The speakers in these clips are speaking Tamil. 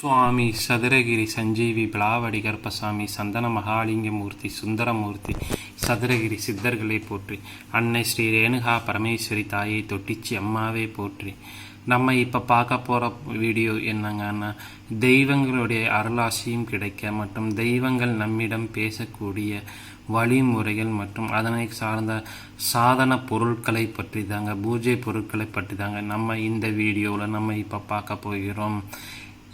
சுவாமி சதுரகிரி சஞ்சீவி பிளாவடி கர்ப்பசாமி சந்தன மகாலிங்கமூர்த்தி சுந்தரமூர்த்தி சதுரகிரி சித்தர்களை போற்றி. அன்னை ஸ்ரீ ரேணுகா பரமேஸ்வரி தாயை தொட்டிச்சி அம்மாவே போற்றி. நம்ம இப்போ பார்க்க போகிற வீடியோ என்னங்கன்னா தெய்வங்களுடைய அருளாசியும் கிடைக்க மற்றும் தெய்வங்கள் நம்மிடம் பேசக்கூடிய வழிமுறைகள் மற்றும் அதனை சார்ந்த சாதன பொருட்களை பற்றி தாங்க பூஜை பொருட்களை பற்றி தாங்க நம்ம இந்த வீடியோவில் நம்ம இப்போ பார்க்க போகிறோம்.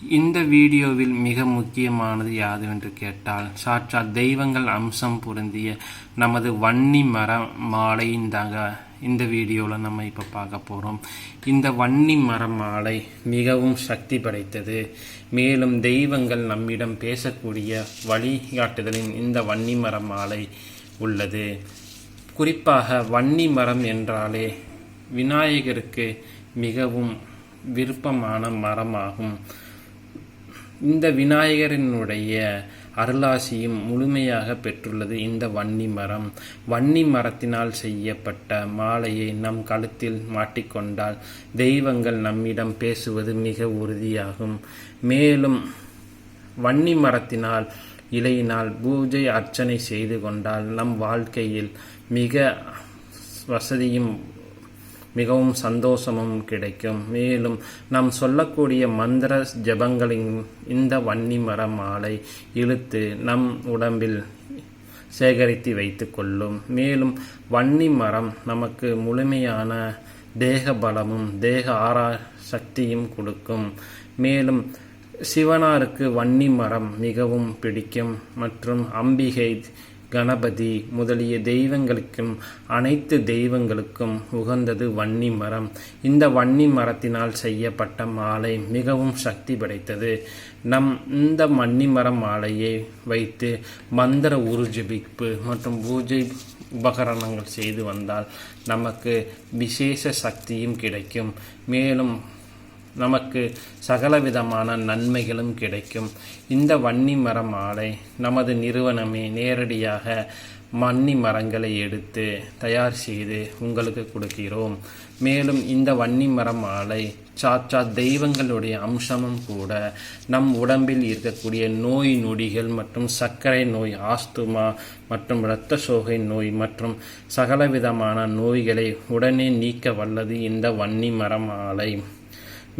இந்த வீடியோவில் மிக முக்கியமானது யாதுவென்று கேட்டால் சாட்சாத் தெய்வங்கள் அம்சம் பொருந்திய நமது வன்னி மர மாலையின் தாங்க இந்த வீடியோவில் நம்ம இப்போ பார்க்க போகிறோம் இந்த வன்னி மர மாலை மிகவும் சக்தி படைத்தது. மேலும் தெய்வங்கள் நம்மிடம் பேசக்கூடிய வழிகாட்டுதலின் இந்த வன்னி மர மாலை உள்ளது. குறிப்பாக வன்னி மரம் என்றாலே விநாயகருக்கு மிகவும் விருப்பமான மரமாகும். இந்த விநாயகரினுடைய அருளாசியும் முழுமையாக பெற்றுள்ளது இந்த வன்னி மரம். வன்னி மரத்தினால் செய்யப்பட்ட மாலையை நம் கழுத்தில் மாட்டிக்கொண்டால் தெய்வங்கள் நம்மிடம் பேசுவது மிக உறுதியாகும். மேலும் வன்னி மரத்தினால் இலையினால் பூஜை அர்ச்சனை செய்து கொண்டால் நம் வாழ்க்கையில் மிக வசதியும் மிகவும் சந்தோஷமும் கிடைக்கும். மேலும் நாம் சொல்லக்கூடிய மந்திர ஜபங்களின் இந்த வன்னி மர மாலை இழுத்து நம் உடம்பில் சேகரித்து வைத்து கொள்ளும் மேலும் வன்னி மரம் நமக்கு முழுமையான தேக பலமும் தேக ஆரா சக்தியும் கொடுக்கும். மேலும் சிவனாருக்கு வன்னி மரம் மிகவும் பிடிக்கும். மற்றும் அம்பிகை கணபதி முதலிய தெய்வங்களுக்கும் அனைத்து தெய்வங்களுக்கும் உகந்தது வன்னி மரம். இந்த வன்னி மரத்தினால் செய்யப்பட்ட மாலை மிகவும் சக்தி படைத்தது. நம் இந்த வன்னி மரம் மாலையை வைத்து மந்திர உருஜபிப்பு மற்றும் பூஜை உபகரணங்கள் செய்து வந்தால் நமக்கு விசேஷ சக்தியும் கிடைக்கும். மேலும் நமக்கு சகலவிதமான நன்மைகளும் கிடைக்கும். இந்த வன்னி மர மாலை நமது நிறுவனமே நேரடியாக வன்னி மரங்களை எடுத்து தயார் செய்து உங்களுக்கு கொடுக்கிறோம். மேலும் இந்த வன்னி மர மாலை சாச்சா தெய்வங்களுடைய அம்சமும் கூட நம் உடம்பில் இருக்கக்கூடிய நோய் நொடிகள் மற்றும் சர்க்கரை நோய் ஆஸ்துமா மற்றும் இரத்த சோகை நோய் மற்றும் சகலவிதமான நோய்களை உடனே நீக்க வல்லது இந்த வன்னி மர மாலை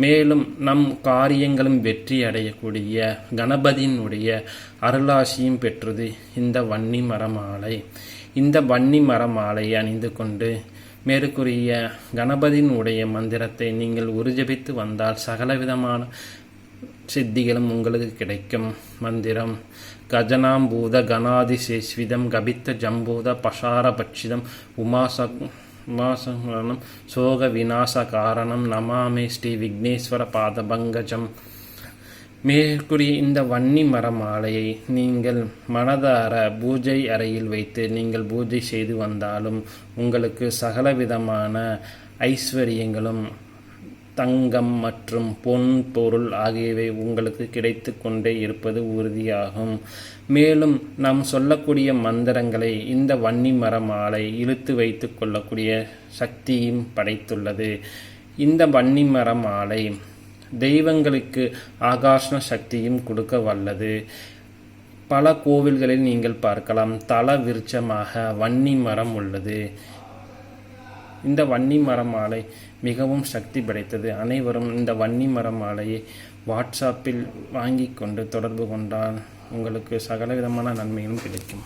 மேலும் நம் காரியங்களும் வெற்றி அடையக்கூடிய கணபதியினுடைய அருளாசியும் பெற்றது இந்த வன்னி மரமாலை. இந்த வன்னி மரமாலை அணிந்து கொண்டு மேற்கூறிய கணபதியினுடைய மந்திரத்தை நீங்கள் உருஜபித்து வந்தால் சகலவிதமான சித்திகளும் உங்களுக்கு கிடைக்கும். மந்திரம் கஜனாம்பூத கணாதிசேஸ்விதம் கபித்த ஜம்பூத பஷாரபட்சிதம் உமாச உமாசனம் சோக விநாச காரணம் நமாமே ஸ்ரீ விக்னேஸ்வர பாதபங்கஜம் மேற்கூறிய இந்த வன்னி மர மாலையை நீங்கள் மனதார பூஜை அறையில் வைத்து நீங்கள் பூஜை செய்து வந்தாலும் உங்களுக்கு சகலவிதமான ஐஸ்வர்யங்களும் தங்கம் மற்றும் பொன் பொருள் ஆகியவை உங்களுக்கு கிடைத்து கொண்டே இருப்பது உறுதியாகும். மேலும் நாம் சொல்லக்கூடிய மந்திரங்களை இந்த வன்னி மர மாலை இழுத்து வைத்து கொள்ளக்கூடிய சக்தியும் படைத்துள்ளது. இந்த வன்னி மர மாலை தெய்வங்களுக்கு ஆகாஷ்ண சக்தியும் கொடுக்க வல்லது. பல கோவில்களில் நீங்கள் பார்க்கலாம். தல விருட்சமாக வன்னி மரம் உள்ளது. இந்த வன்னி மர மாலை மிகவும் சக்தி படைத்தது. அனைவரும் இந்த வன்னி மர மாலையை வாட்ஸ்அப்பில் வாங்கி கொண்டு தொடர்பு கொண்டால் உங்களுக்கு சகலவிதமான நன்மைகளும் கிடைக்கும்.